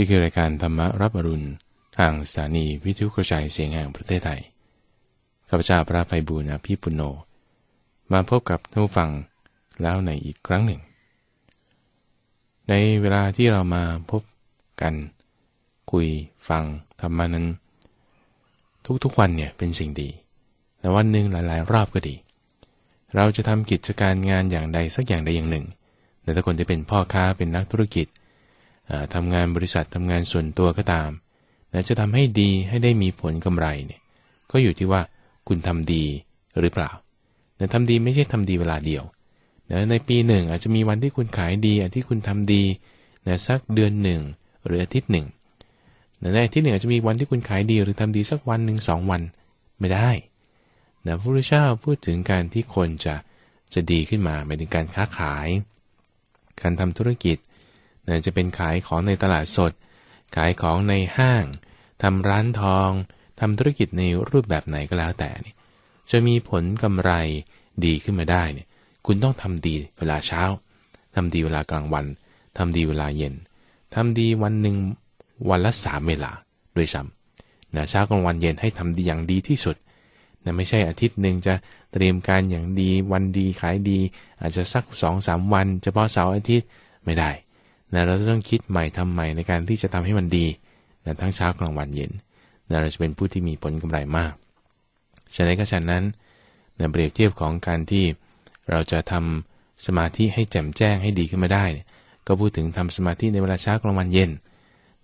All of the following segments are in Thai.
นี่คือรายการธรรมรับอรุณ ทางสถานีวิทยุกระจายเสียงแห่งประเทศไทย ข้าพเจ้าพระภัยบูรณพี่ปุโญมาพบกับท่านผู้ฟังแล้วในอีกครั้งหนึ่ง ในเวลาที่เรามาพบกัน คุยฟังธรรมานั้น ทุกๆวันเนี่ยเป็นสิ่งดี แต่วันหนึ่งหลายๆ รอบก็ดี เราจะทำกิจการงานอย่างใดสักอย่างใดอย่างหนึ่ง แต่ถ้าคนที่เป็นพ่อค้าเป็นนักธุรกิจ ทำงานบริษัททำงานส่วนตัวก็ตามนะจะทำให้ดีให้ได้มีผลกำไรเนี่ยก็อยู่ที่ว่าคุณทำดีหรือเปล่านะทำดีไม่ใช่ทำดีเวลาเดียวนะในปีหนึ่งอาจจะมีวันที่คุณขายดีอันที่คุณทำดีนะสักเดือนหนึ่งหรืออาทิตย์หนึ่งนะในอาทิตย์หนึ่งอาจจะมีวันที่คุณขายดีหรือทำดีสักวันหนึ่งสองวันไม่ได้นะพระพุทธเจ้าพูดถึงการที่คนจะจะดีขึ้นมาหมายถึงการค้าขาย การทำธุรกิจ นะจะเป็นขายของในตลาดสด ขายของในห้างทำร้านทองทำธุรกิจในรูปแบบไหนก็แล้วแต่นี่จะมีผลกำไรดีขึ้นมาได้เนี่ยคุณต้องทำดีเวลาเช้าทำดีเวลากลางวันทำดีเวลาเย็นทำดีวันหนึ่งวันละสามเวลาด้วยซ้ำนะเช้ากลางวันเย็นให้ทำดีอย่างดีที่สุดนะไม่ใช่อาทิตย์หนึ่งจะเตรียมการอย่างดีวันดีขายดี อาจจะสักสองสามวัน เฉพาะเสาร์อาทิตย์ไม่ได้ นะเราจะต้องคิดใหม่ทำใหม่ในการที่จะทำให้มันดีนะทั้งเช้ากลางวันเย็นนะเราจะเป็นผู้ที่มีผลกำไรมากฉะนั้นก็ฉะนั้นนะเปรียบเทียบของการที่เราจะทำสมาธิให้แจ่มแจ้งให้ดีขึ้นมาได้ ก็พูดถึงทำสมาธิในเวลาเช้ากลางวันเย็น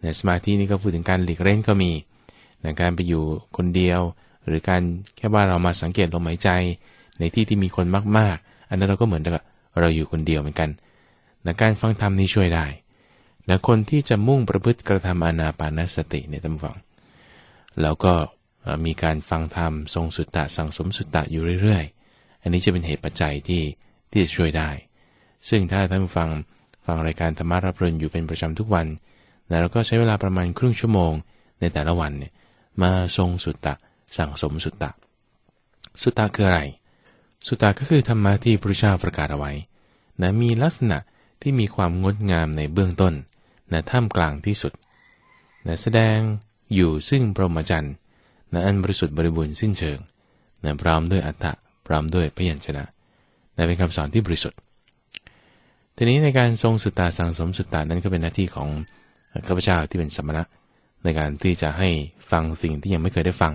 นะสมาธินี้ก็พูดถึงการหลีกเล่นก็มีนะการไปอยู่คนเดียว หรือการแค่ว่าเรามาสังเกตลมหายใจ ในที่ที่มีคนมากๆ อันนั้นเราก็เหมือนกับเราอยู่คนเดียวเหมือนกัน นะการฟังธรรมนี้ช่วยได้นะคนที่จะมุ่งประพฤติกระทำอนาปานสติเนี่ยท่านฟังแล้วก็มีการฟังธรรมทรงสุตตะสั่งสมสุตตะอยู่เรื่อยๆ อันนี้จะเป็นเหตุปัจจัยที่ที่จะช่วยได้ ซึ่งถ้าท่านฟังฟังรายการธรรมารับรนอยู่เป็นประจำทุกวันนะเราก็ใช้เวลาประมาณครึ่งชั่วโมงในแต่ละวันเนี่ยมาทรงสุตตะสั่งสมสุตตะ สุตตะคืออะไร สุตตะก็คือธรรมะที่พระเจ้าประกาศเอาไว้นะมีลักษณะ ที่มีความงดงามในเบื้องต้นนะท่ามกลางที่สุดนะแสดงอยู่ซึ่งพรหมจรรย์นะอันบริสุทธิ์บริบูรณ์สิ้นเชิงนะพร้อมด้วยอัตตะพร้อมด้วยพยัญชนะนะเป็นคำสอนที่บริสุทธิ์ ทีนี้ในการทรงสุตตาสังสมสุตตานั้นก็เป็นหน้าที่ของข้าพเจ้าที่เป็นสมณะ ในการที่จะให้ฟังสิ่งที่ยังไม่เคยได้ฟัง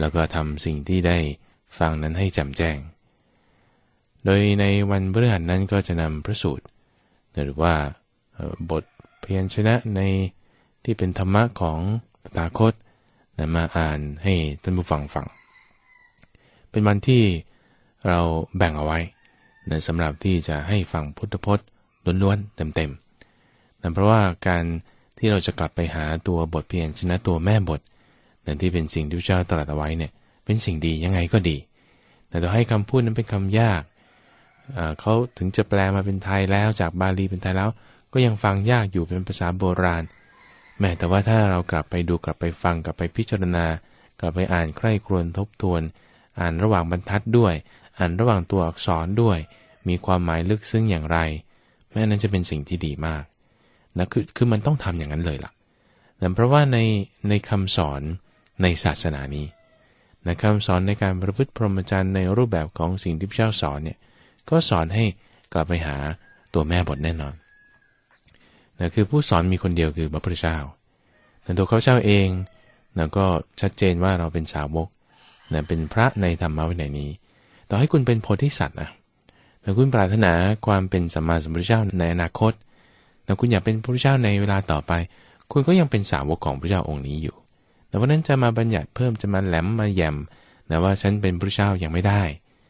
แล้วก็ทำสิ่งที่ได้ฟังนั้นให้จำแจ้ง โดยในวันพฤหัสนั้นก็จะนำพระสูตร หรือว่าบทเพียรชนะในที่เป็นธรรมะของตถาคตนะมาอ่านให้ท่านผู้ฟังฟัง เป็นวันที่เราแบ่งเอาไว้นะสำหรับที่จะให้ฟังพุทธพจน์ล้วนๆเต็มๆนะเพราะว่าการที่เราจะกลับไปหาตัวบทเพียรชนะตัวแม่บทนะที่เป็นสิ่งที่พระเจ้าตรัสเอาไว้เนี่ยเป็นสิ่งดียังไงก็ดี แต่ต่อให้คำพูดนั้นเป็นคำยาก เขาถึงจะแปลมาเป็นไทยแล้วจากบาลีเป็นไทยแล้ว ก็ยังฟังยากอยู่เป็นภาษาโบราณ แม้แต่ว่าถ้าเรากลับไปดูกลับไปฟังกลับไปพิจารณา กลับไปอ่านใคร่ครวญทบทวน อ่านระหว่างบรรทัดด้วย อ่านระหว่างตัวอักษรด้วย มีความหมายลึกซึ้งอย่างไร แม้นั้นจะเป็นสิ่งที่ดีมากนะคือคือมันต้องทำอย่างนั้นเลยล่ะนะเพราะว่าในในคำสอนในศาสนานี้นะคำสอนในการประพฤติพรหมจรรย์ในรูปแบบของสิ่งที่พระเจ้าสอนเนี่ย ก็สอนให้กลับไปหาตัวแม่บทแน่นอนนะคือผู้สอนมีคนเดียวคือพระพุทธเจ้าแต่ตัวเขาเจ้าเองนะก็ชัดเจนว่าเราเป็นสาวกนะเป็นพระในธรรมะวินัยนี้ ต่อให้คุณเป็นโพธิสัตว์นะแต่คุณปรารถนาความเป็นสัมมาสัมพุทธเจ้าในอนาคตแต่คุณอยากเป็นพระพุทธเจ้าในเวลาต่อไป คุณก็ยังเป็นสาวกของพระเจ้าองค์นี้อยู่ แต่เพราะนั้นจะมาบัญญัติเพิ่มจะมาแหลมมาแยมนะว่าฉันเป็นพระเจ้ายังไม่ได้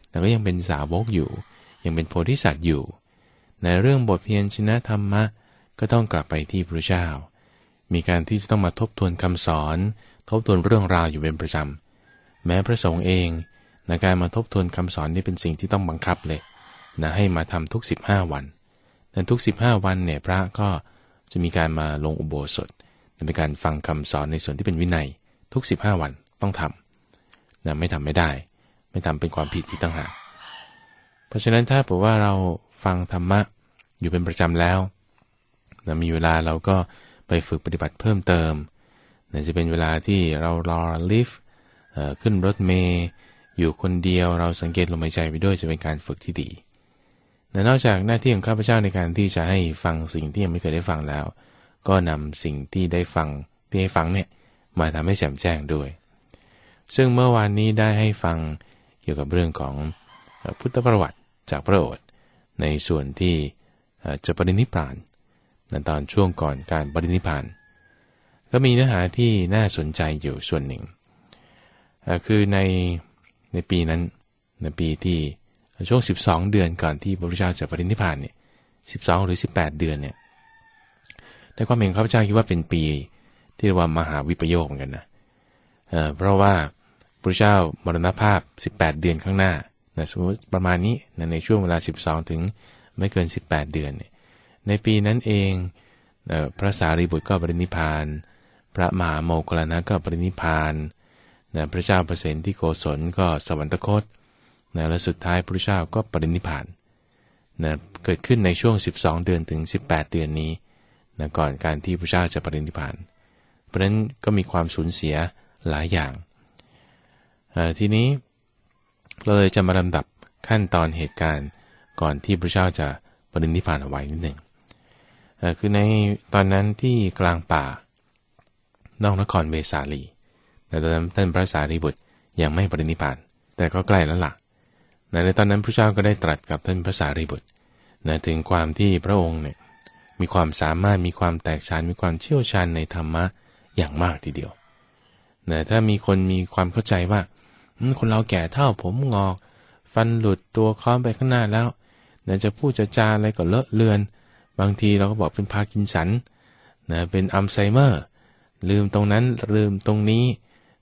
แต่ก็ยังเป็นสาวกอยู่ ยังเป็นโพธิสัตว์อยู่ ในเรื่องบทเพียรชนะธรรมะก็ต้องกลับไปที่พระเจ้า มีการที่จะต้องมาทบทวนคำสอน ทบทวนเรื่องราวอยู่เป็นประจำ แม้พระสงฆ์เองในการมาทบทวนคำสอนนี่เป็นสิ่งที่ต้องบังคับเลยนะให้มาทำทุก 15 วัน แต่ทุก 15 วันเนี่ยพระก็จะมีการมาลงอุโบสถเป็นการฟังคำสอนในส่วนที่เป็นวินัย ทุก 15 วันต้องทำนะไม่ทำไม่ได้ ไม่ทำเป็นความผิดอีกต่างหาก เพราะฉะนั้นถ้าบอกว่าเราฟังธรรมะอยู่เป็นประจำแล้วนะมีเวลาเราก็ไปฝึกปฏิบัติเพิ่มเติมนะจะเป็นเวลาที่เรารอลิฟต์ขึ้นรถเมย์อยู่คนเดียวเราสังเกตลมหายใจไปด้วยจะเป็นการฝึกที่ดีแต่นอกจากหน้าที่ของข้าพเจ้าในการที่จะให้ฟังสิ่งที่ยังไม่เคยได้ฟังแล้ว ก็นำสิ่งที่ได้ฟังที่ให้ฟังเนี่ยมาทำให้แจ่มแจ้งด้วย ซึ่งเมื่อวานนี้ได้ให้ฟังเกี่ยวกับเรื่องของพุทธประวัติ จากพระโอษฐ์ในส่วนที่จะปรินิพานในตอนช่วงก่อนการปรินิพาน ก็มีเนื้อหาที่น่าสนใจอยู่ส่วนหนึ่ง คือในในปีนั้นในปีที่ช่วง 12 เดือนก่อนที่พระพุทธเจ้าจะปรินิพานเนี่ยสิหรือ 18 เดือนเนี่ยในความเห็นข้าพเจ้าคิดว่าเป็นปีที่เรียกว่ามหาวิปโยคเหมือนกันนะเเพราะว่าพระเจ้ามรณภาพ 18 เดือนข้างหน้า นะสมมติประมาณนี้นะในช่วงเวลา 12 ถึงไม่เกิน 18 เดือนเนี่ยในปีนั้นเองพระสารีบุตรก็ปรินิพาน พระมหาโมคลานะก็ปรินิพานนะพระเจ้าเปรตที่โกศลก็สวรรคตนะและสุดท้ายพระเจ้าก็ปรินิพานนะเกิดขึ้นในช่วง 12 เดือนถึง 18 เดือนนี้นะก่อนการที่พระเจ้าจะปรินิพาน เพราะนั้นก็มีความสูญเสียหลายอย่าง ทีนี้ เราเลยจะมาลำดับขั้นตอนเหตุการณ์ก่อนที่พระเจ้าจะปรินิพานเอาไว้นิดหนึ่งคือในตอนนั้นที่กลางป่านอกนครเวสาลีแต่ตอนนั้นท่านพระสารีบุตรยังไม่ปรินิพาน แต่ก็ใกล้แล้วละ่ะในตอนนั้นพระเจ้าก็ได้ตรัสกับท่านพระสารีบุตรนะถึงความที่พระองค์เนี่ยมีความสามารถมีความแตกฉานมีความเชี่ยวชาญในธรรมะอย่างมากทีเดียวนะถ้ามีคนมีความเข้าใจว่า คนเราแก่เท่าผมงอก ฟันหลุดตัวค้อมไปข้างหน้าแล้วนะจะพูดจะจาอะไรก็เลอะเลือน บางทีเราก็บอกเป็นพากินสันนะเป็นอัลไซเมอร์ ลืมตรงนั้นลืมตรงนี้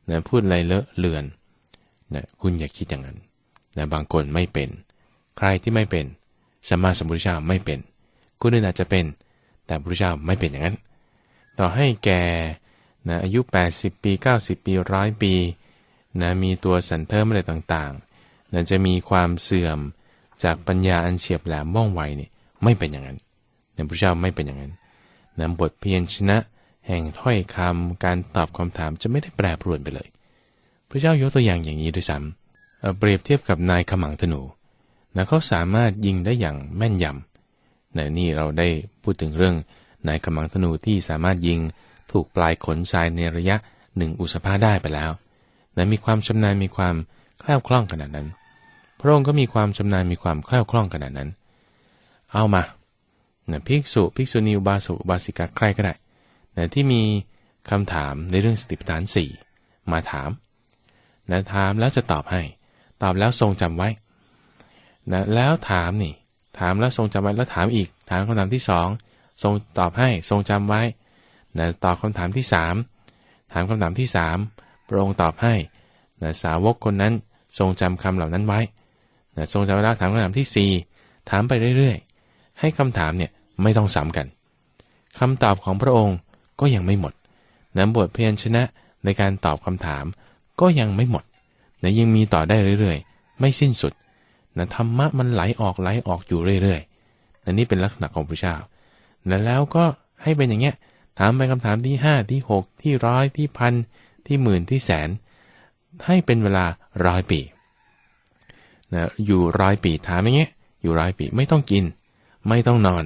นะพูดอะไรเลอะเลือนนะคุณอย่าคิดอย่างนั้นนะบางคนไม่เป็น ใครที่ไม่เป็นสมมาสมุทรเจ้าไม่เป็นคุณอื่นอาจจะเป็น แต่พระเจ้าไม่เป็นอย่างนั้น ต่อให้แก่นะอายุ 80 ปี 90 ปีร้อยปี นะมีตัวสันเทิมอะไรต่างๆนะจะมีความเสื่อมจากปัญญาอันเฉียบแหลมว่องไวเนี่ยไม่เป็นอย่างนั้นนะพระเจ้าไม่เป็นอย่างนั้นนะบทเพียรชนะ แห่งถ้อยคำการตอบคำถามจะไม่ได้แปรปรวนไปเลย พระเจ้ายกตัวอย่างอย่างนี้ด้วยซ้ำเปรียบเทียบกับนายขมังธนูนะเขาสามารถยิงได้อย่างแม่นยำนะนี่เราได้พูดถึงเรื่องนายขมังธนูที่สามารถยิงถูกปลายขนทรายในระยะหนึ่งอุสภาได้ไปแล้ว นะมีความชำนาญมีความแคล่วคล่องขนาดนั้น พระองค์ก็มีความชำนาญมีความแคล่วคล่องขนาดนั้น เอามานะภิกษุภิกษุณีอุบาสกอุบาสิกาใครก็ได้นะที่มีคำถามในเรื่องสติปัฏฐานสี่มาถามนะถามแล้วจะตอบให้ ตอบแล้วทรงจำไว้นะแล้วถามนี่ ถามแล้วทรงจำไว้แล้วถามอีก ถามคำถามที่สองทรงตอบให้ทรงจำไว้นะตอบคำถามที่สามถามคำถามที่สาม พระองค์ตอบให้นะสาวกคนนั้นทรงจำคำเหล่านั้นไว้นะทรงจำไว้แล้วถามคำถามที่สี่ถามไปเรื่อยๆ ให้คำถามเนี่ยไม่ต้องซ้ำกันคำตอบของพระองค์ก็ยังไม่หมดนะบทเพียรชนะในการตอบคำถามก็ยังไม่หมดนะยังมีต่อได้เรื่อยๆ ไม่สิ้นสุดนะธรรมะมันไหลออกไหลออกอยู่เรื่อยๆนนี่เป็นลักษณะของพระเจ้านะแล้วก็ให้เป็นอย่างเงี้ยถามไปคำถามที่ห้าที่หกที่ร้อยที่พัน ที่หมื่นที่แสน ให้เป็นเวลาร้อยปีนะอยู่ร้อยปีถามอย่างเงี้ยอยู่ร้อยปีไม่ต้องกิน ไม่ต้องนอน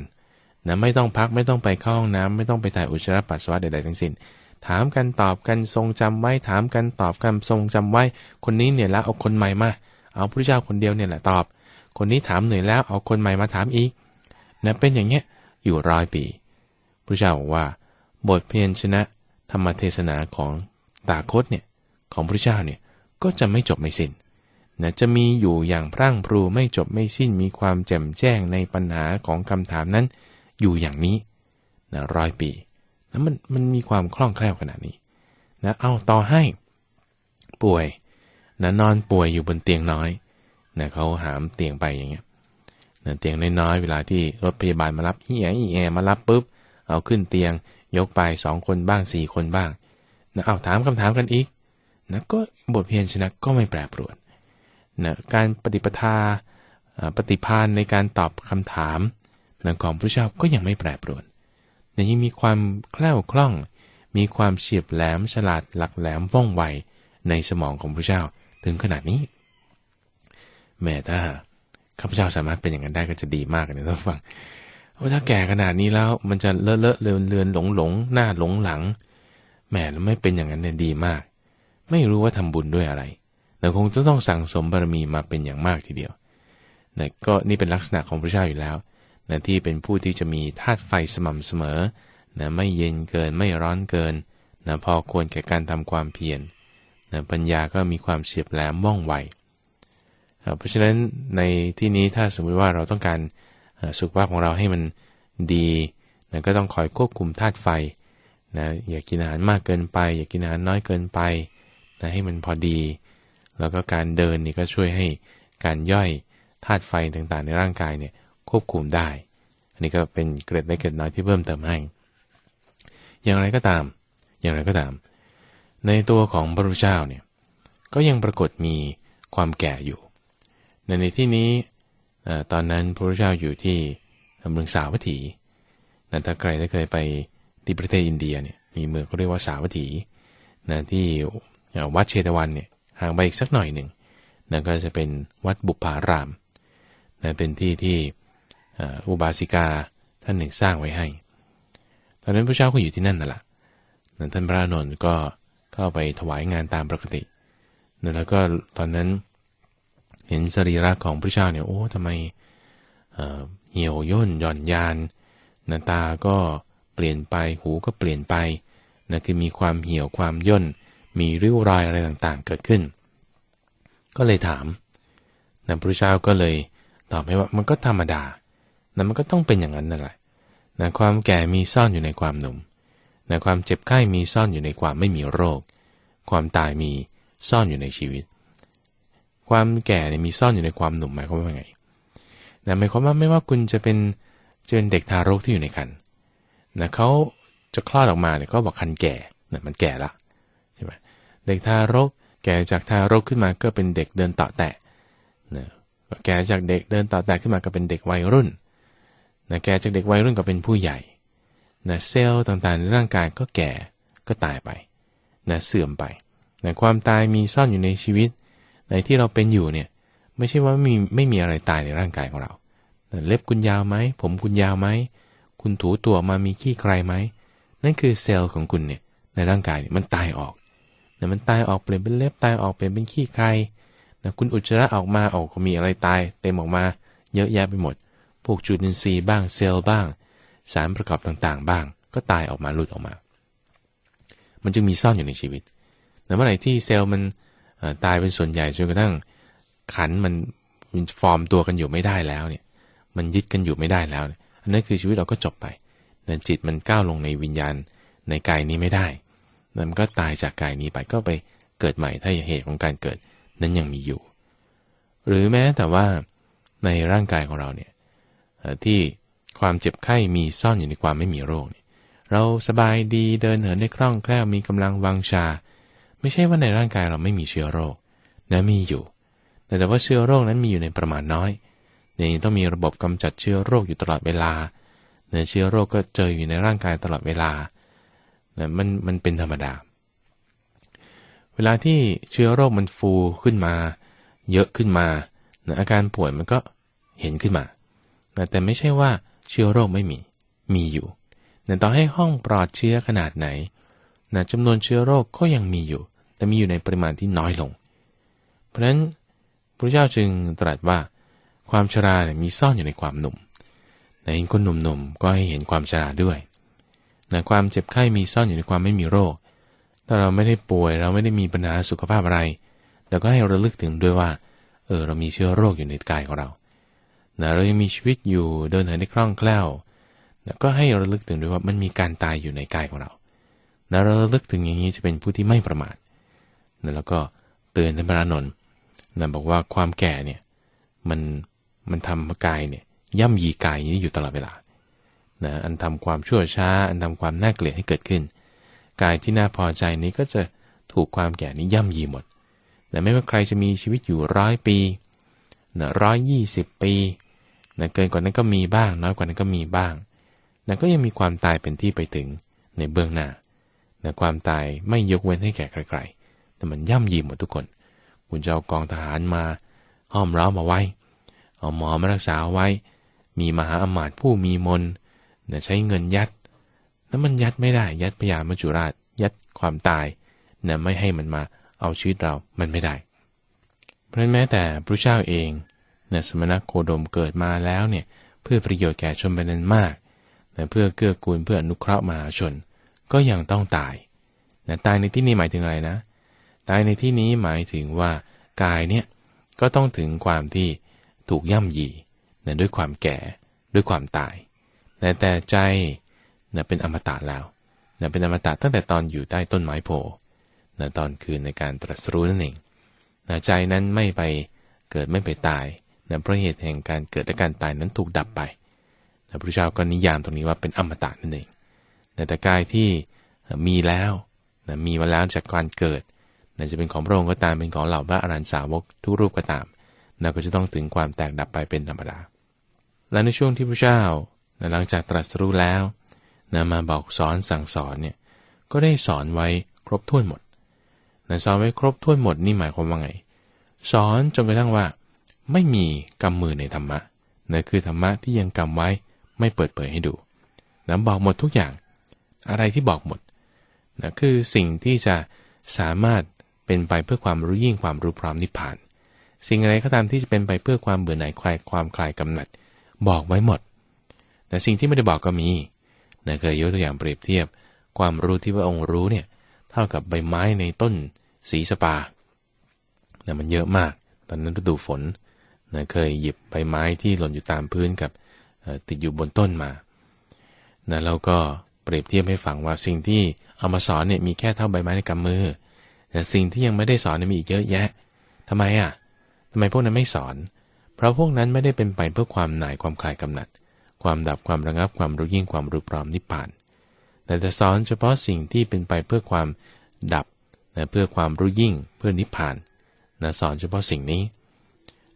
นะไม่ต้องพักไม่ต้องไปเข้าห้องน้ำไม่ต้องไปถ่ายอุจจาระปัสสาวะใดๆทั้งสิ้น ถามกันตอบกันทรงจำไว้ถามกันตอบกันทรงจำไว้ คนนี้เนี่ยแล้วเอาคนใหม่มาเอาพระเจ้าคนเดียวเนี่ยแหละตอบ คนนี้ถามเหนื่อยแล้วเอาคนใหม่มาถามอีกนะเป็นอย่างเงี้ยอยู่ร้อยปีพระเจ้าบอกว่า บทเพียรชนะธรรมเทศนาของ ตาคตเนี่ยของพระเจ้าเนี่ยก็จะไม่จบไม่สิน้นนะจะมีอยู่อย่างพรั่งพรูไม่จบไม่สิ้นมีความแจ่มแจ้งในปัญหาของคำถามนั้น อยู่อย่างนี้นะร้อยปีแล้วมันมันมีความคล่องแคล่วขนาดนี้นะเอาต่อให้ ป่วยนะนอนป่วยอยู่บนเตียงน้อยนะเขาหามเตียงไปอย่างเงี้ยนะเตียงน้อยๆเวลาที่รถพยาบาลมารับเอีแออีแอมารับปุ๊บ เอาขึ้นเตียงยกไปสองคนบ้างสี่คนบ้าง นะเอาถามคำถามกันอีกนะก็บทเพียรชนะก็ไม่แปรปรวนนะการปฏิปทาปฏิพานในการตอบคำถามนะของพระเจ้าก็ยังไม่แปรปรวนแต่ยังมีความแคล่วคล่อง มีความเฉียบแหลมฉลาดหลักแหลมว่องไวในสมองของพระเจ้าถึงขนาดนี้ แม่ถ้าข้าพเจ้าสามารถเป็นอย่างนั้นได้ก็จะดีมากเลยท่านฟังว่าถ้าแก่ขนาดนี้แล้วมันจะเลอะเลอะเลือนเลือนหลงหลงหน้าหลงหลัง แหมไม่เป็นอย่างนั้นเนี่ยดีมาก ไม่รู้ว่าทำบุญด้วยอะไรแต่คงจะต้องสั่งสมบารมีมาเป็นอย่างมากทีเดียวนะก็นี่เป็นลักษณะของพระเจ้าอยู่แล้วนะที่เป็นผู้ที่จะมีธาตุไฟสม่ำเสมอนะไม่เย็นเกินไม่ร้อนเกินนะพอควรแก่การทำความเพียรนะปัญญาก็มีความเฉียบแหลมว่องไวเพราะฉะนั้นในที่นี้ถ้าสมมติว่าเราต้องการสุขภาพของเราให้มันดีนะก็ต้องคอยควบคุมธาตุไฟ นะอย่ากินอาหารมากเกินไป อย่ากินอาหารน้อยเกินไปนะให้มันพอดี แล้วก็การเดินนี่ก็ช่วยให้การย่อยธาตุไฟต่างๆ ในร่างกายเนี่ยควบคุมได้ อันนี้ก็เป็นเกร็ดเล็กเกร็ดน้อยที่เพิ่มเติมให้ อย่างไรก็ตาม อย่างไรก็ตาม ในตัวของพระพุทธเจ้าเนี่ยก็ยังปรากฏมีความแก่อยู่ในในที่นี้ตอนนั้นพระพุทธเจ้าอยู่ที่เมืองสาวัตถีนะถ้าใครได้เคยไป ที่ประเทศอินเดียเนี่ยมีเมืองเขาเรียกว่าสาวัตถีนะที่วัดเชตวันเนี่ยห่างไปอีกสักหน่อยหนึ่งนั่นก็จะเป็นวัดบุพารามนะเป็นที่ที่อุบาสิกาท่านหนึ่งสร้างไว้ให้ ตอนนั้นพระเจ้าก็อยู่ที่นั่นนั่นแหละท่านพระนนท์ก็เข้าไปถวายงานตามปกติ แล้วก็ตอนนั้นเห็นสรีระของพระเจ้าเนี่ยโอ้ทำไมเหี่ยวย่นหย่อนยานหน้าตาก็ ปลี่ยนไป หูก็เปลี่ยนไปนะคือมีความเหี่ยวความย่น มีริ้วรอยอะไรต่างๆ เกิดขึ้น ก็เลยถามนะพระเจ้าก็เลยตอบให้ว่ามันก็ธรรมดานะมันก็ต้องเป็นอย่างนั้นนั่นแหละนะความแก่มีซ่อนอยู่ในความหนุ่มนะความเจ็บไข้มีซ่อนอยู่ในความไม่มีโรค ความตายมีซ่อนอยู่ในชีวิต ความแก่เนี่ยมีซ่อนอยู่ในความหนุ่มหมายความว่าไงนะหมายความว่าไม่ว่าคุณจะเป็นจะเป็นเด็กทารกที่อยู่ในคัน นะเขาจะคลอดออกมาเนี่ยก็บอกคันแก่นะมันแก่ละใช่ไหมเด็กทารกแก่จากทารกขึ้นมาก็เป็นเด็กเดินต่อแตะนะแก่จากเด็กเดินต่อแตะขึ้นมาก็เป็นเด็กวัยรุ่นนะแก่จากเด็กวัยรุ่นก็เป็นผู้ใหญ่นะเซลล์ต่างๆในร่างกายก็แก่ก็ตายไปนะเสื่อมไปนะความตายมีซ่อนอยู่ในชีวิต ในที่เราเป็นอยู่เนี่ยไม่ใช่ว่าไม่มีไม่มีอะไรตายในร่างกายของเรานะเล็บคุณยาวไหมผมคุณยาวไหม คุณถูตัวมามีขี้ใครไหม นั่นคือเซลล์ของคุณเนี่ยในร่างกายมันตายออกนะมันตายออกเปลี่ยนเป็นเล็บตายออกเปลี่ยนเป็นขี้ใครนะคุณอุจจาระออกมาออกก็มีอะไรตาย เต็มออกมาเยอะแยะไปหมด พวกจุลินทรีย์บ้างเซลล์บ้าง สารประกอบต่างๆ บ้าง ก็ตายออกมาหลุดออกมา มันจึงมีซ่อนอยู่ในชีวิตแต่เมื่อไหร่ที่เซลล์มันตายเป็นส่วนใหญ่จนกระทั่งขันมันมันฟอร์มตัวกันอยู่ไม่ได้แล้วเนี่ย มันยึดกันอยู่ไม่ได้แล้ว อันนั้นคือชีวิตเราก็จบไปนั่นจิตมันก้าวลงในวิญญาณในกายนี้ไม่ได้นั่นก็ตายจากกายนี้ไปก็ไปเกิดใหม่ถ้าเหตุของการเกิดนั้นยังมีอยู่ หรือแม้แต่ว่าในร่างกายของเราเนี่ยที่ความเจ็บไข้มีซ่อนอยู่ในความไม่มีโรคเนี่ยเราสบายดีเดินเหินได้คล่องแคล่วมีกำลังวังชา ไม่ใช่ว่าในร่างกายเราไม่มีเชื้อโรคนะมีอยู่ แต่แต่ว่าเชื้อโรคนั้นมีอยู่ในประมาณน้อย นี่ต้องมีระบบกำจัดเชื้อโรคอยู่ตลอดเวลาเนื้อเชื้อโรคก็เจออยู่ในร่างกายตลอดเวลานี่ยมันมันเป็นธรรมดา เวลาที่เชื้อโรคมันฟูขึ้นมา เยอะขึ้นมาอาการป่วยมันก็เห็นขึ้นมาแต่ไม่ใช่ว่าเชื้อโรคไม่มี มีอยู่แต่ต่อให้ห้องปลอดเชื้อขนาดไหนนะจำนวนเชื้อโรคก็ยังมีอยู่ แต่มีอยู่ในปริมาณที่น้อยลง เพราะฉะนั้นพระเจ้าจึงตรัสว่า ความชราเนี่ยมีซ่อนอยู่ในความหนุ่มในเห็นคนหนุ่มๆก็ให้เห็นความชราด้วยนะความเจ็บไข้มีซ่อนอยู่ในความไม่มีโรค ถ้าเราไม่ได้ป่วยเราไม่ได้มีปัญหาสุขภาพอะไรเราก็ให้เราลึกถึงด้วยว่า เออเรามีเชื้อโรคอยู่ในกายของเรานะเรายังมีชีวิตอยู่เดินเหินได้คล่องแคล่วนะก็ให้เราลึกถึงด้วยว่ามันมีการตายอยู่ในกายของเรานะเราลึกถึงอย่างนี้จะเป็นผู้ที่ไม่ประมาทนะแล้วก็เตือนท่านพระนนท์นะบอกว่าความแก่เนี่ยมัน มันทำกายเนี่ยย่ำยีกายนี้อยู่ตลอดเวลานะอันทำความชั่วช้า อันทำความน่าเกลียดให้เกิดขึ้น กายที่น่าพอใจนี้ก็จะถูกความแก่นี้ย่ำยีหมดแต่ไม่ว่าใครจะมีชีวิตอยู่ร้อยปีนะร้อยยี่สิบปีนะเกินกว่านั้นก็มีบ้าง น้อยกว่านั้นก็มีบ้างนะก็ยังมีความตายเป็นที่ไปถึงในเบื้องหน้านะความตายไม่ยกเว้นให้แก่ใครๆ แต่มันย่ำยีหมดทุกคน คุณจะเอากองทหารมาห้อมร้ามาไว้ เอาหมอมารักษาไว้ มีมหาอมาตย์ผู้มีมนนะใช้เงินยัดแล้วมันยัดไม่ได้ ยัดพยามัจจุราช ยัดความตายนะไม่ให้มันมาเอาชีวิตเรา มันไม่ได้ เพราะแม้แต่พระเจ้าเองนะสมณโคดมเกิดมาแล้วเนี่ยเพื่อประโยชน์แก่ชนเป็นนั้นมากนะเพื่อเกื้อกูลเพื่ออนุเคราะห์มหาชน ก็ยังต้องตายนะตายในที่นี้หมายถึงอะไรนะ ตายในที่นี้หมายถึงว่ากายเนี่ยก็ต้องถึงความที่ ถูกย่ำยีนะด้วยความแก่ด้วยความตายนะแต่ใจนะเป็นอมตะแล้วนะเป็นอมตะตั้งแต่ตอนอยู่ใต้ต้นไม้โพนะตอนคืนในการตรัสรู้นั่นเองนะใจนั้นไม่ไปเกิดไม่ไปตายนะเพราะเหตุแห่งการเกิดและการตายนั้นถูกดับไปนะพระเจ้าก็นิยามตรงนี้ว่าเป็นอมตะนั่นเองนะแต่กายที่มีแล้วนะมีมาแล้วจากการเกิดนะจะเป็นของพระองค์ก็ตามเป็นของเหล่าพระอรหันตสาวกทุกรูปก็ตาม นะก็จะต้องถึงความแตกดับไปเป็นธรรมดา และในช่วงที่พระเจ้าหลังจากตรัสรู้แล้วนะมาบอกสอนสั่งสอนเนี่ยก็ได้สอนไว้ครบถ้วนหมดนะสอนไว้ครบถ้วนหมดนี่หมายความว่าไง สอนจนกระทั่งว่า ไม่มีกำมือในธรรมะนะคือธรรมะที่ยังกำไว้ไม่เปิดเผยให้ดูนะบอกหมดทุกอย่าง อะไรที่บอกหมดนะคือสิ่งที่จะสามารถเป็นไปเพื่อความรู้ยิ่งความรู้พร้อมนิพพาน สิ่งอะไรก็ตามที่จะเป็นไปเพื่อความเบื่อหน่ายคลายความคลายกำหนัด บอกไว้หมด แต่สิ่งที่ไม่ได้บอกก็มีนะเคยยกตัวอย่างเปรียบเทียบ ความรู้ที่พระองค์รู้เนี่ยเท่ากับใบไม้ในต้นสีสปานะมันเยอะมาก ตอนนั้นฤดูฝนนะเคยหยิบใบไม้ที่หล่นอยู่ตามพื้นกับติดอยู่บนต้นมานะแล้วก็เปรียบเทียบให้ฟังว่าสิ่งที่เอามาสอนเนี่ยมีแค่เท่าใบไม้ในกำมือแต่สิ่งที่ยังไม่ได้สอนมีอีกเยอะแยะทำไมอะ ทำไมพวกนั้นไม่สอน เพราะพวกนั้นไม่ได้เป็นไปเพื่อความหน่ายความคลายกำหนัด ความดับความระงับความรู้ยิ่งความรู้พร้อมนิพพาน แต่จะสอนเฉพาะสิ่งที่เป็นไปเพื่อความดับนะเพื่อความรู้ยิ่งเพื่อนิพพานนะสอนเฉพาะสิ่งนี้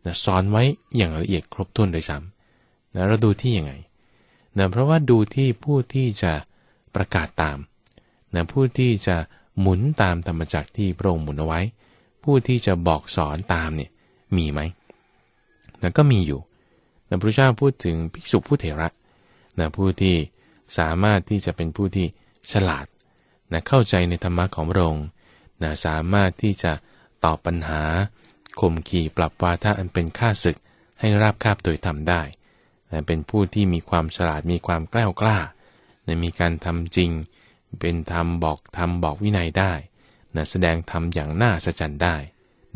นะสอนไว้อย่างละเอียดครบถ้วนโดยซ้ำนะเราดูที่ยังไงนะเพราะว่าดูที่ผู้ที่จะประกาศตามนะผู้ที่จะหมุนตามธรรมจักรที่พระองค์หมุนเอาไว้ ผู้ที่จะบอกสอนตามเนี่ย มีไหมนะก็มีอยู่นะพระเจ้าพูดถึงภิกษุผู้เถระนะผู้ที่สามารถที่จะเป็นผู้ที่ฉลาดนะเข้าใจในธรรมะของพระองค์นะสามารถที่จะตอบปัญหาข่มขีปรับวาทะอันเป็นค่าศึกให้ราบคาบโดยทำได้นะเป็นผู้ที่มีความฉลาดมีความกล้ากล้านะมีการทำจริง เป็นธรรมบอกธรรมบอกวินัยได้นะแสดงธรรมอย่างน่าสะใจได้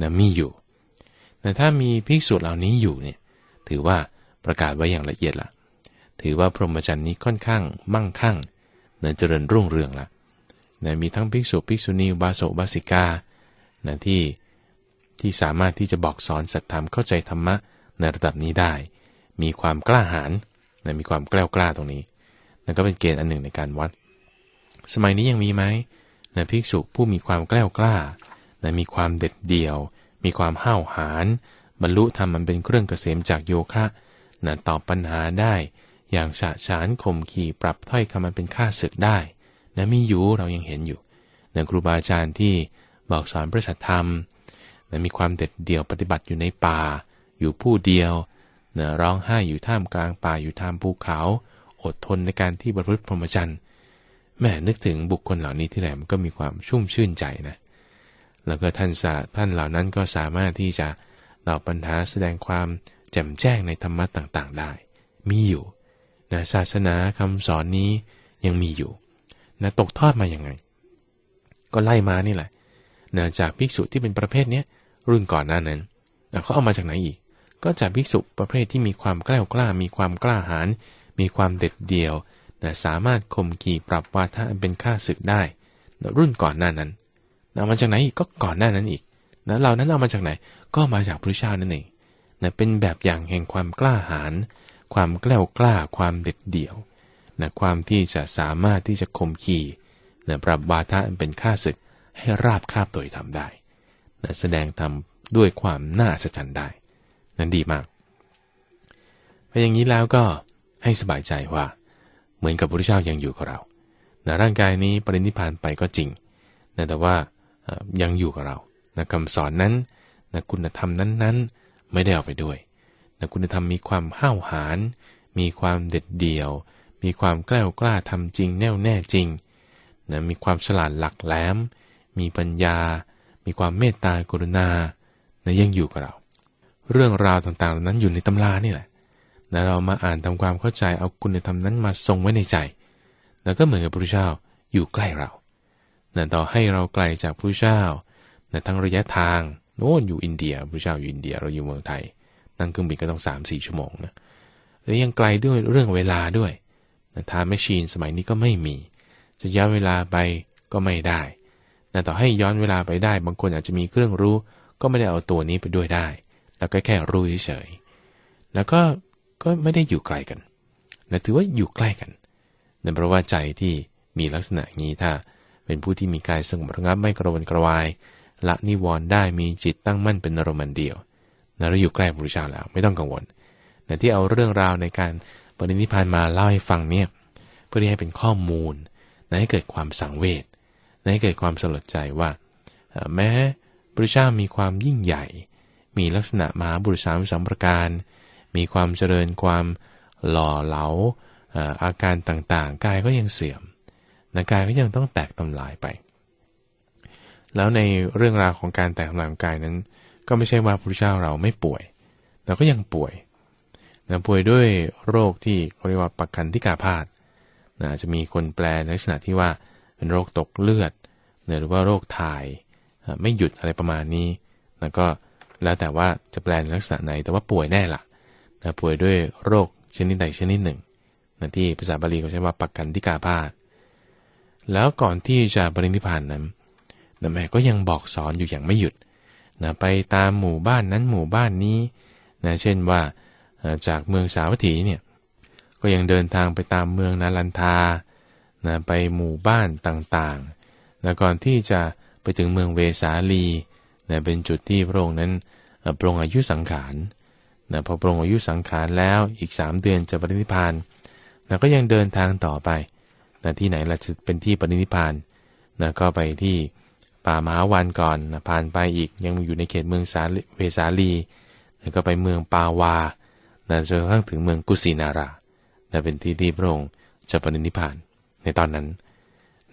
นะมีอยู่ แต่ถ้ามีภิกษุเหล่านี้อยู่เนี่ยถือว่าประกาศไว้อย่างละเอียดละถือว่าพรหมจรรย์นี้ค่อนข้างมั่งคั่งนะเจริญรุ่งเรืองละนะมีทั้งภิกษุภิกษุณีบาโสบาสิกานะที่ที่สามารถที่จะบอกสอนสัตธรรมเข้าใจธรรมะในระดับนี้ได้ มีความกล้าหาญนะมีความกล้ากล้าตรงนี้นั่นก็เป็นเกณฑ์อันหนึ่งในการวัด สมัยนี้ยังมีไหมนะภิกษุผู้มีความกล้ากล้านะมีความเด็ดเดี่ยว มีความห้าวหาญบรรลุธรรมมันเป็นเครื่องเกษมจากโยคะนะตอบปัญหาได้ อย่างฉะฉานข่มขี่ปรับถ้อยคำมันเป็นค่าศึกได้นะมีอยู่เรายังเห็นอยู่นะครูบาอาจารย์ที่บอกสอนพระสัทธรรมนะมีความเด็ดเดี่ยวปฏิบัติอยู่ในป่า อยู่ผู้เดียวนะร้องไห้อยู่ท่ามกลางป่าอยู่ท่ามภูเขา อดทนในการที่บรรลุพรหมจรรย์แม่นึกถึงบุคคลเหล่านี้ที่ไหนมันก็มีความชุ่มชื่นใจนะ แล้วก็ท่านสาท่านเหล่านั้นก็สามารถที่จะตอบปัญหาแสดงความแจ่มแจ้งในธรรมะต่างๆ ได้ มีอยู่นะศาสนาคำสอนนี้ยังมีอยู่นะตกทอดมาอย่างไง ก็ไล่มานี่แหละนะจากภิกษุที่เป็นประเภทนี้รุ่นก่อนหน้านั้นนะเขาเอามาจากไหนอีก ก็จากภิกษุประเภทที่มีความกล้ากล้า มีความกล้าหาญ มีความเด็ดเดี่ยวนะสามารถข่มขี่ปรับวาทะเป็นค่าศึกได้นะรุ่นก่อนหน้านั้น นะมาจากไหนอีกก็ก่อนหน้านั้นอีกนะเรานั้นเอามาจากไหน ก็มาจากพระเจ้านั่นเองนะเป็นแบบอย่างแห่งความกล้าหาญ ความกล้ากล้า ความเด็ดเดี่ยวนะความที่จะสามารถที่จะข่มขีนะปรับวาทะเป็นค่าศึกให้ราบคาบโดยทำได้นะแสดงทำด้วยความน่าสะใจได้นั้นดีมากพออย่างนี้แล้วก็ให้สบายใจว่า เหมือนกับพระพุทธเจ้ายังอยู่กับเรานะร่างกายนี้ปรินิพานไปก็จริงนะแต่ว่า ยังอยู่กับเรานะคำสอนนั้นนะคุณธรรมนั้นๆ ไม่ได้เอาไปด้วยนะคุณธรรมมีความห้าวหาญ มีความเด็ดเดี่ยว มีความกล้ากล้าทำจริงแน่วแน่จริงนะมีความฉลาดหลักแหลม มีปัญญา มีความเมตตากรุณานะยังอยู่กับเรา เรื่องราวต่างๆเหล่านั้นอยู่ในตำรานี่แหละนะเรามาอ่านทำความเข้าใจเอาคุณธรรมนั้นมาทรงไว้ในใจ แล้วก็เหมือนกับพระพุทธเจ้าอยู่ใกล้เรา นะต่อให้เราไกลจากพระเจ้านะทั้งระยะทางโน้นอยู่อินเดียพระเจ้าอยู่อินเดียเราอยู่เมืองไทย นั่งเครื่องบินก็ต้อง3าสี่ชั่วโมงนะแล้วยังไกลด้วยเรื่องเวลาด้วยนะทาแมชชีนสมัยนี้ก็ไม่มี จะย้อนเวลาไปก็ไม่ได้นะต่อให้ย้อนเวลาไปได้ บางคนอาจจะมีเครื่องรู้ ก็ไม่ได้เอาตัวนี้ไปด้วยได้ แล้วก็แค่รู้เฉยๆแล้วก็ก็ไม่ได้อยู่ไกลกันนะถือว่าอยู่ใกล้กันนั่นเพราะว่าใจที่มีลักษณะนี้ถ้า เป็นผู้ที่มีกายสงบระงับไม่กระวนกระวาย ละนิวรณ์ได้มีจิตตั้งมั่นเป็นอารมณ์เดียวนะเราอยู่ใกล้พระพุทธเจ้าแล้วไม่ต้องกังวลนะที่เอาเรื่องราวในการปรินิพานมาเล่าให้ฟังเนี่ยเพื่อที่ให้เป็นข้อมูลนะให้เกิดความสังเวชนะให้เกิดความสลดใจว่าแม้พระเจ้ามีความยิ่งใหญ่ มีลักษณะมหาบุรุษสามสามประการ มีความเจริญความหล่อเหลาอาการต่างๆ กายก็ยังเสื่อม นะกายก็ยังต้องแตกทำลายไป แล้วในเรื่องราวของการแตกทำลายของกายนั้น ก็ไม่ใช่ว่าพระเจ้าเราไม่ป่วยเราก็ยังป่วยนะป่วยด้วยโรคที่เขาเรียกว่าปักคันที่กาพาดนะจะมีคนแปลในลักษณะที่ว่าเป็นโรคตกเลือดหรือว่าโรคถ่ายไม่หยุดอะไรประมาณนี้แล้วก็แล้วแต่ว่าจะแปลในลักษณะไหนแต่ว่าป่วยแน่ละนะป่วยด้วยโรคชนิดใดชนิดหนึ่งนะที่ภาษาบาลีเขาใช้ว่าปักกันทิกาพาธ แล้วก่อนที่จะปรินิพานนั้นนะแม่ก็ยังบอกสอนอยู่อย่างไม่หยุดนะไปตามหมู่บ้านนั้นหมู่บ้านนี้นะเช่นว่าจากเมืองสาวัตถีเนี่ยก็ยังเดินทางไปตามเมืองนาลันทานะไปหมู่บ้านต่างๆนะก่อนที่จะไปถึงเมืองเวสาลีนะเป็นจุดที่พระองค์นั้นปรงอายุสังขารนะพอปรงอายุสังขารแล้วอีก 3 เดือนจะปรินิพานนะก็ยังเดินทางต่อไป นะที่ไหนเราจะเป็นที่ปรินิพานนะก็ไปที่ป่ามาวันก่อนนะผ่านไปอีกยังอยู่ในเขตเมืองสาเวสาลีนะก็ไปเมืองปาวานะจนกระทั่งถึงเมืองกุสินารานะเป็นที่ที่พระองค์จะปรินิพานในตอนนั้น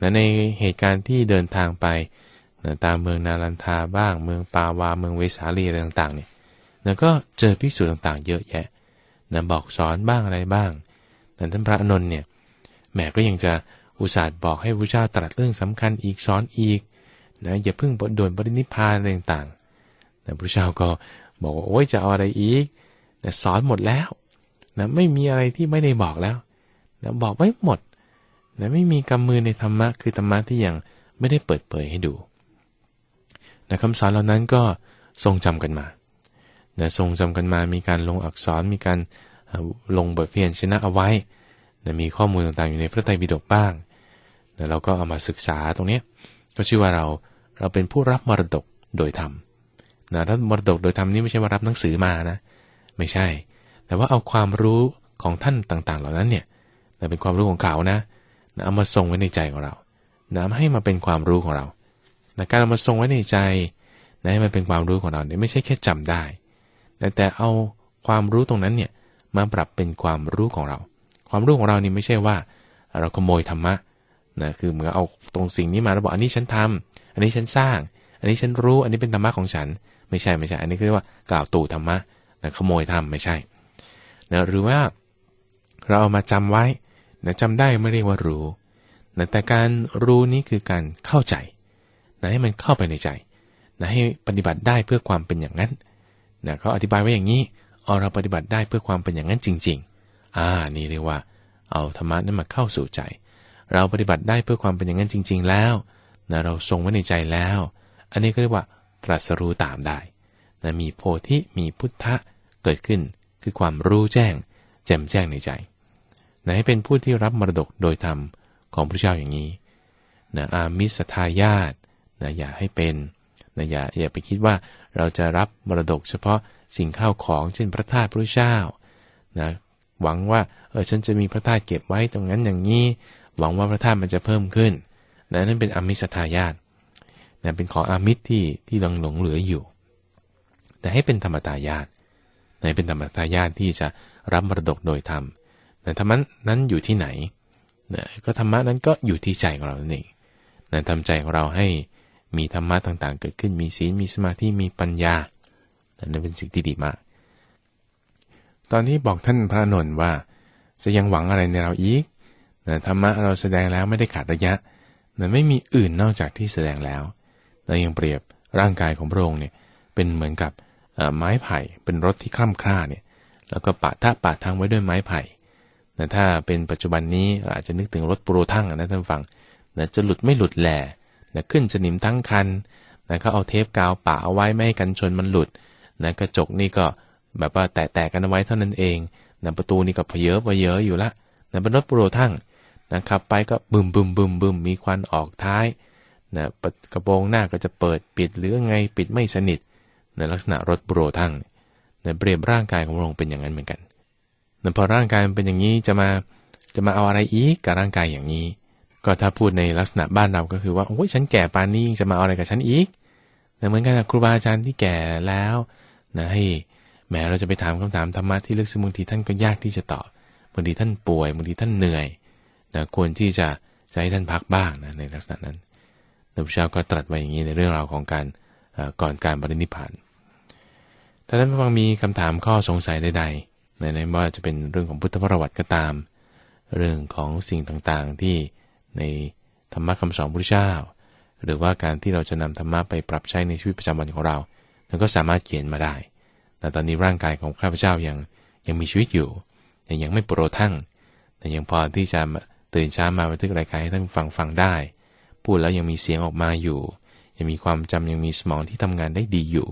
นะในเหตุการณ์ที่เดินทางไปนะตามเมืองนาลันทาบ้าง เมืองปาวา เมืองเวสาลีอะไรต่างๆเนี่ยนะก็เจอพิสูจน์ต่างๆ เยอะแยะนะบอกสอนบ้างอะไรบ้างแต่ท่านพระอนนท์เนี่ย แม่ก็ยังจะอุตส่าห์บอกให้พระเจ้าตรัสเรื่องสำคัญอีกสอนอีกนะอย่าเพิ่งโดนปรินิพพานอะไรต่างๆแต่พระเจ้าก็บอกว่าโอ้ยจะเอาอะไรอีกนะสอนหมดแล้วนะไม่มีอะไรที่ไม่ได้บอกแล้วนะบอกไม่หมดนะไม่มีกำมือในธรรมะคือธรรมะที่ยังไม่ได้เปิดเผยให้ดูนะคำสอนเหล่านั้นก็ทรงจำกันมานะทรงจำกันมามีการลงอักษรมีการลงบทเพียนชนะเอาไว้ นะมีข้อมูลต่างๆอยู่ในพระไตรปิฎกบ้างนะเราก็เอามาศึกษาตรงนี้ก็ชื่อว่าเราเราเป็นผู้รับมรดกโดยธรรมนะรับมรดกโดยธรรมนี่ไม่ใช่ว่ารับหนังสือมานะ ไม่ใช่ แต่ว่าเอาความรู้ของท่านต่างๆ เหล่านั้นเนี่ยนะเป็นความรู้ของเขานะนะเอามาทรงไว้ในใจของเรานะให้มาเป็นความรู้ของเรานะการเอามาทรงไว้ในใจนะให้มันเป็นความรู้ของเราเนี่ยไม่ใช่แค่จำได้แต่แต่เอาความรู้ตรงนั้นเนี่ยมาปรับเป็นความรู้ของเรา ความรู้ของเรานี่ไม่ใช่ว่า เราขโมยธรรมะนะคือเหมือนเอาตรงสิ่งนี้มาแล้วบอกอันนี้ฉันทำอันนี้ฉันสร้าง อันนี้ฉันรู้อันนี้เป็นธรรมะของฉัน ไม่ใช่ไม่ใช่ อันนี้คือว่ากล่าวตู่ธรรมะนะขโมยทำไม่ใช่นะหรือว่าเราเอามาจำไว้นะจำได้ไม่เรียกว่ารู้นะแต่การรู้นี้คือการเข้าใจนะให้มันเข้าไปในใจนะให้ปฏิบัติได้เพื่อความเป็นอย่างนั้นนะเขาอธิบายไว้อย่างนี้เอาเราปฏิบัติได้เพื่อความเป็นอย่างนั้นจริง ๆ อ่านี่เรียกว่า เอาธรรมะนั้นมาเข้าสู่ใจ เราปฏิบัติได้เพื่อความเป็นอย่างนั้นจริง ๆ แล้วนะเราทรงไว้ในใจแล้ว อันนี้ก็เรียกว่าตรัสรู้ตามได้นะมีโพธิมีพุทธะเกิดขึ้น คือความรู้แจ้ง แจ่มแจ้งในใจนะให้เป็นผู้ที่รับมรดกโดยธรรมของพระเจ้าอย่างนี้นะอามิสทายาตนะอย่าให้เป็นนะอย่าอย่าไปคิดว่าเราจะรับมรดกเฉพาะสิ่งข้าวของเช่นพระธาตุพระเจ้านะ หวังว่าเออฉันจะมีพระธาตุเก็บไว้ตรงนั้นอย่างนี้ หวังว่าพระธาตุมันจะเพิ่มขึ้นนะนั่นเป็นอมิสทายาตนะเป็นของอมิตรที่ที่หลงหลงเหลืออยู่ แต่ให้เป็นธรรมตายาตนะเป็นธรรมตายาตที่จะรับมรดกโดยธรรมนะธรรมะนั้นอยู่ที่ไหนนะก็ธรรมะนั้นก็อยู่ที่ใจของเราเองนะทำใจของเราให้มีธรรมะต่างๆ เกิดขึ้นมีศีลมีสมาธิมีปัญญานั่นเป็นสิ่งที่ดีมาก ตอนที่บอกท่านพระนนท์ว่า จะยังหวังอะไรในเราอีกนะธรรมะเราแสดงแล้วไม่ได้ขาดระยะนะไม่มีอื่นนอกจากที่แสดงแล้วเรายังเปรียบร่างกายของพระองค์เนี่ยเป็นเหมือนกับไม้ไผ่ เป็นรถที่คล่ำคร่าเนี่ยแล้วก็ปะท่าปะทางไว้ด้วยไม้ไผ่นะถ้าเป็นปัจจุบันนี้เราอาจจะนึกถึงรถปูโรทั้งนะท่านฟังนะจะหลุดไม่หลุดแหล่นะขึ้นสนิมทั้งคันนะเขาเอาเทปกาวปะเอาไว้ไม่ให้กันชนมันหลุดนะกระจกนี่ก็ แบบว่าแตะๆกันเอาไว้เท่านั้นเองนะประตูนี่ก็เพเยอะเพเยอะอยู่ละนะเป็นรถปูโรทั้งนะขับไปก็บึมบึมบึมบึมมีควันออกท้ายนะกระโปรงหน้าก็จะเปิดปิดหรือไงปิดไม่สนิทในลักษณะรถปูโรทั้งนะเปรียบร่างกายของพระองค์เป็นอย่างนั้นเหมือนกันนะพอร่างกายมันเป็นอย่างนี้จะมาจะมาเอาอะไรอีกกับร่างกายอย่างนี้ ก็ถ้าพูดในลักษณะบ้านเราก็คือว่าโอ้ยฉันแก่ปานนี้จะมาเอาอะไรกับฉันอีกนะเหมือนกันครูบาอาจารย์ที่แก่แล้วนะให้ ม้เราจะไปถามคำถามธรรมะที่ลึกซึ้งบางทีท่านก็ยากที่จะตอบบางทีท่านป่วยบางทีท่านเหนื่อยนะควรที่จะจะให้ท่านพักบ้างนะในลักษณะนั้นพระพุทธเจ้าก็ตรัสไว้อย่างนี้ในเรื่องราวของการก่อนการบริณิพพานถ้าท่านผู้ฟังมีคำถามข้อสงสัยใดๆในในว่าจะเป็นเรื่องของพุทธประวัติก็ตาม เรื่องของสิ่งต่างๆที่ในธรรมะคำสอนพระพุทธเจ้า หรือว่าการที่เราจะนำธรรมะไปปรับใช้ในชีวิตประจำวันของเราเราก็สามารถเขียนมาได้ แต่ตอนนี้ร่างกายของข้าพเจ้ายังยังมีชีวิตอยู่แต่ยังไม่โปรทั้งแต่ยังพอที่จะตื่นเช้ามาบันทึกรายการให้ท่านฟังฟังได้ พูดแล้วยังมีเสียงออกมาอยู่ ยังมีความจำยังมีสมองที่ทำงานได้ดีอยู่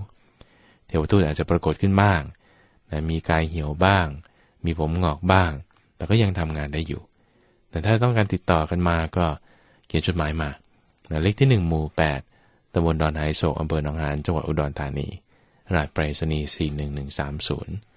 เทวทูตอาจจะปรากฏขึ้นบ้างมีกายเหี่ยวบ้าง มีผมงอกบ้าง แต่ก็ยังทำงานได้อยู่ แต่ถ้าต้องการติดต่อกันมาก็เขียนจดหมายมาเลขที่ 1 หมู่ 8ตำบลดอนไฮโศกอำเภอหนองหานจังหวัดอุดรธานี รหัสไปรษณีย์41130